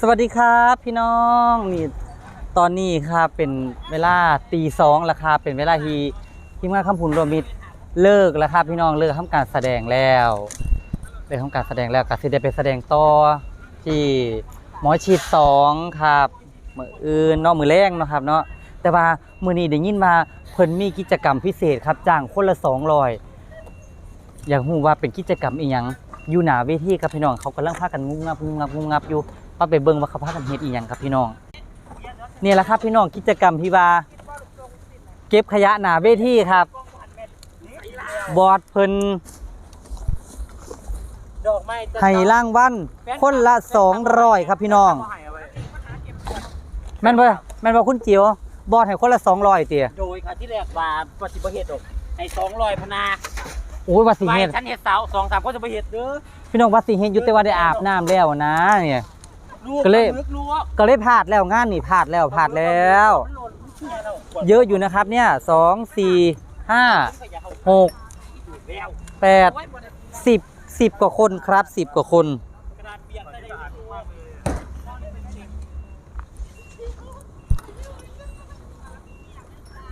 สวัสดีครับพี่น้องนี่ตอนนี้ครับเป็นเวลาตีสองแล้วครับเป็นเวลาที่ทีมงานคำพุนรวมมิตรเลิกแล้วครับพี่น้องเลิกทำการแสดงแล้วเลิกทำการแสดงแล้วก็สิได้ไปแสดงต่อที่หมอชีดสองครับมืออื่นเนาะมือแรงเนาะครับเนาะแต่ว่ามือนี้ได้ยินมาเพิ่นมีกิจกรรมพิเศษครับจ้างคนละสองร้อยอยากรู้ว่าเป็นกิจกรรมอีหยังอยู่หนาเวทีครับพี่น้องเขากำลังพากันงุบงับงุบงับงุบงับอยู่ ป้าไปเบิ่งว่าเขาพากันเฮ็ดอีหยังครับพี่น้องเนี่ยแหละครับพี่น้องกิจกรรมที่ว่าเก็บขยะหน้าเวทีครับ บอร์ดเพิ่นดอกไม้ให้ร่างวัน คนละ200ครับพี่น้อง แม่นบ่แม่นบ่คุณจิ๋วบอร์ดให้คนละ200เติโดยค่ะที่แรกว่าปฏิบัติเหตุดอกให้สองร้อยพนาโอ้ยว่าสิไปเฮ็ดฉันเห็ดเสาสองสามคนจะไปเหตุเด้อพี่น้องว่าสิเฮ็ดอยู่แต่ว่าได้อาบน้ำแล้วนะเนี่ยลู กก็เลยลึกรู้ก็เลยพลาดแล้วงานนี่พลาดแล้วพลาดแล้ว เยอะอยู่นะครับเนี่ยสองสี่ห้าหกแล้วแปดสิบสิบกว่าคนครับสิบกว่าคนกระดาษเปียกได้ได้มากเลย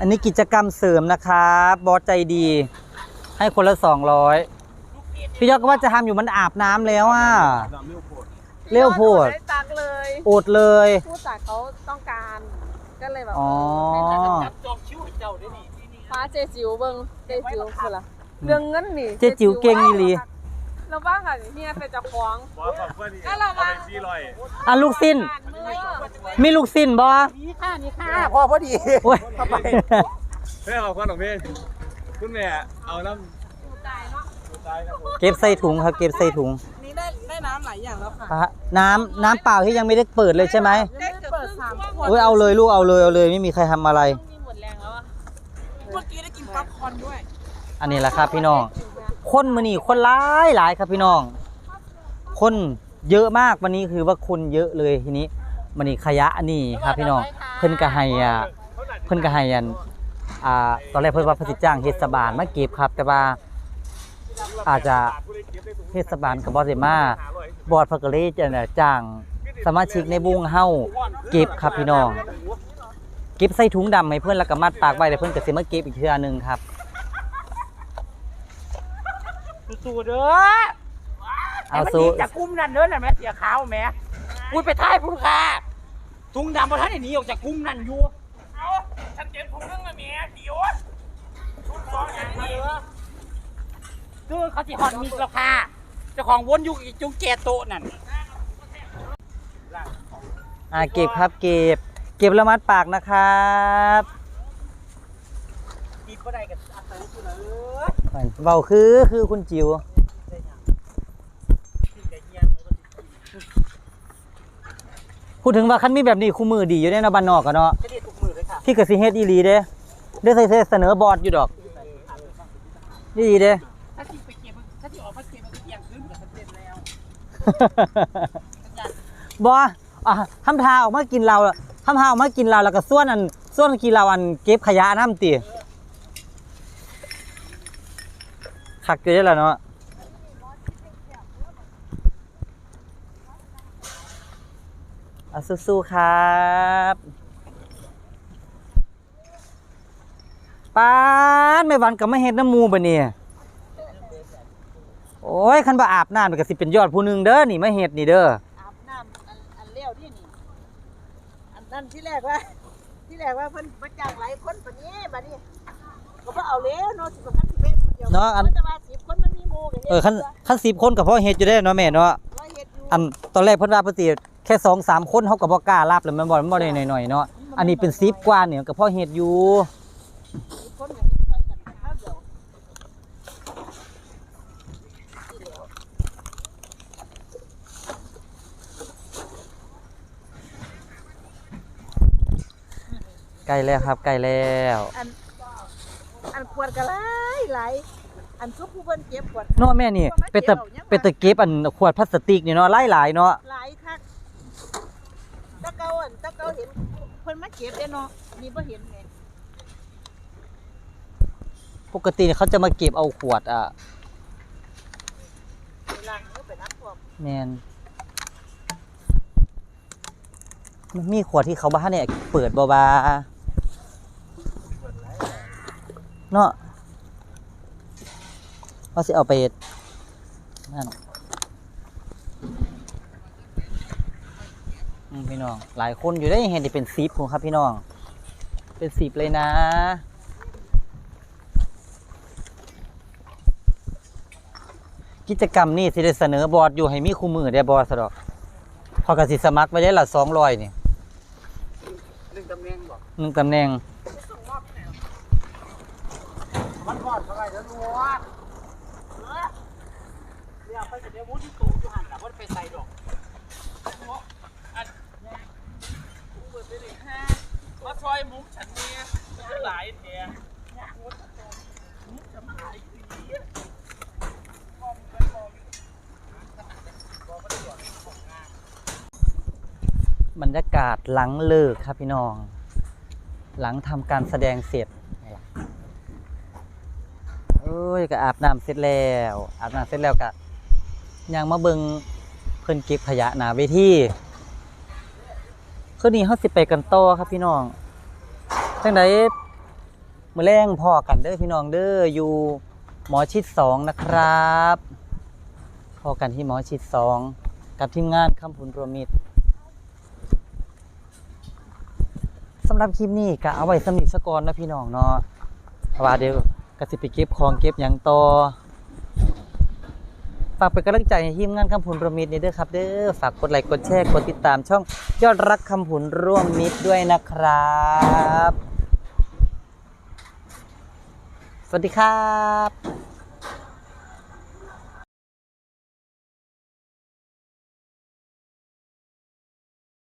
อันนี้กิจกรรมเสริมนะครับบอสใจดี ให้คนละสองร้อยพี่ยอดก็ว่าจะทำอยู่มันอาบน้ำแล้วอะ เร็วโพด ไม่ตักเลยอดเลย ผู้จัดเขาต้องการ ก็เลยแบบอ๋อ ให้จัดจับจองคิ้วให้เจ้าด้วยนี่ฟ้าเจจิ๋วเบิ้งเจจิ๋วคือละเรื่องเงินนี่เจ๊จิ๋วเก่งอีหลี เราบ้างค่ะเฮียเป็นเจ้าของ บอกกับเพื่อนนี่แล้วเรามาไปสี่ร้อยอะลูกสิ้นเมื่อมีลูกสิ้นบอนี่ค่ะนี่ค่ะพอพอดีโอ้ยเพื่อนขอบคุณของพี่คุณแม่เอาน้ตายเนาะำตายครับผมเก็บใส่ถุงครับ เก็บใส่ถุงนี่ ได้ได้น้ำหลายอย่างแล้วค่ะอะน้ำน้ำเปล่าที่ยังไม่ได้เปิดเลยใช่ไหมได้เปิดสามขวดโอ้ยเอาเลยลูกเอาเลยเอาเลยไม่มีใครทำอะไร มีหมดแรงแล้วอะเมื่อกี้ได้กินป๊อปคอร์นด้วยอันนี้แหละครับพี่น้อง คนมือนี่คนหลายหลายครับพี่น้อง คนเยอะมากวันนี้คือว่าคนเยอะเลยทีนี้มันนี่ขยะอันนี้ครับพี่น้องเพิ่นก็ให้อ่าเพิ่นก็ให้อันอ่าตอนแรกเพิ่นว่าเพนสิจ้างเทศบาลมาเก็บครับ แต่ว่า อาจจะเทศบาลก็บ่ได้มาบอร์ดเพิ่นก็เลยจะน่ะจ้างสมาชิกในวงเฮาเก็บครับพี่น้องเก็บใส่ถุงดำให้เพิ่นแล้วก็มัดปากไว้แล้วเพิ่นก็สิมาเก็บอีกเทื่อนึงครับสู้ๆเด้อเอาให้มันสู้หนีจากกลุ่มนั่นเด้อน่ะแม่เสียขาวแม่อุ้ยไปท้ายพุ่นค่ะถุงดำบ่ทันได้หนีออกจากกลุ่มนั่นอยู่เอาฉันเจ็บผมนึงละแม่เดี๋ยวชุดสองอย่างนี้ คือเขาสิฮอนมีแล้วค่ะเจ้าของวนอยู่อีกจุงเจโตะนั่นอ่าเก็บครับเก็บ เก็บแล้วมัดปากนะครับกินบ่ได้กับอัตราที่เลยเบาคือคือคุณจิ๋วพูดถึงว่าคันมีแบบนี้คู่มือดีอยู่ในนาะบ้านนอกกันเนาะจะเรียกทุกมือเลยค่ะพี่กสิเฮ็ดอีหลีเด้ได้ใส่เสนอบอร์ดอยู่ดอกดีเด้ บออะทำทาออกมากินเราทำทาออกมากินเราแล้วก็ส่วนอันส่วนกินเราอันเก็บขยะน้ำตีขักอยู่ได้แล้วเนาะเอาสู้ๆครับป้านไม่วันกับไม่เฮ็ดน้ำมูบะเนี่ย อ้ยคันบ่อาบน้ำมันก็สิเป็นยอดผู้หนึงเด้อนี่มาเฮ็ดนี่เด้ออาบน้ำอันอันเลี้ยวที่นี่ อันนั้นที่แรกว่า ที่แรกว่าเพิ่นมาจ้างหลายคนปานนี้บัดนี้ก็บ่เอาแล้วเนาะสิบคันสิบเอ็ดคนเดียวเนาะอัน แต่ว่าสิบคนมันมีหมู่กันเออคันคันสิบคนกับพ่อเฮ็ดอยู่ได้เนาะแม่เนาะว่าเฮ็ดอยู่อันตอนแรกเพิ่นว่าเพิ่นสิแค่สองสามคนเขาก็บ่กล้ารับแล้วมันบ่มันบ่ได้หน่อยๆเนาะอันนี้เป็น10กว่าเนี่ยก็พ่อเฮ็ดอยู่ สิบคนก็เฮ็ดใส่กันข้าวเดียว ใกล้แล้วครับใกล้แล้ว อันอันขวดก็หลายหลายอันซุปผู้เพิ่นเก็บขวดเนาะแม่นี่เป็นตะเป็นตะเก็บอันขวดพลาสติกนี่เนาะหลายๆเนาะหลายคักตะเกาอันตะเกาเห็นเพิ่นมาเก็บเด้เนาะนี่บ่เห็นแหมปกติเนี่ยเขาจะมาเก็บเอาขวดอะเวลาเพิ่นไปนักพวกแม่นมันมีขวดที่เขาบ้านเนี่ยเปิดบ่บา เนาะว่าสิเอาไปนั่นอืมพี่น้อง หลายคนอยู่ได้เห็นได้เป็นซีฟผมครับพี่น้อง เป็นซีฟเลยนะกิจกรรมนี่สิได้เสนอบอร์ดอยู่ให้มีคู่มือได้บอสะดอกพอกสิสมัครไว้ได้ละสองร้อยนี่หนึ่งตำแหน่งบอกหนึ่งตำแหน่ง มันพอดเข้าไปแล้วนัวเนี่ยไปเดี๋ยวมุดที่ตูอยู่หันหลังว่าไปใส่ดอกมาซอยมุ้งฉันเนี่ยมันหลายแถมบรรยากาศหลังเลิกครับพี่น้อง หลังทำการแสดงเสร็จ เอ้ยก็อาบน้ำเสร็จแล้ว อาบน้ำเสร็จแล้วก็ยังมาเบิงเพิ่นเก็บขยะหนาเวทีคืนนี้เฮาสิไปกันต่อครับพี่น้องจังไดมื้อแรงพอกันเด้อพี่น้องเด้ออยู่หมอชิดสองนะครับพอกันที่หมอชิดสองกับทีมงานคำพุนรวมมิตรสำหรับคลิปนี้ก็เอาไว้สำนิทสกอนนะพี่น้องเนาะเพราะว่าเดี๋ยว ก็สิไปเก็บของเก็บอย่างต่อฝากเป็นกำลังใจให้ทีมงานคำผุนรวมมิตรนี่เด้อครับเด้อฝากกดไลค์กดแชร์กดติดตามช่องยอดรักคำผุนร่วมมิตรด้วยนะครับ สวัสดีครับ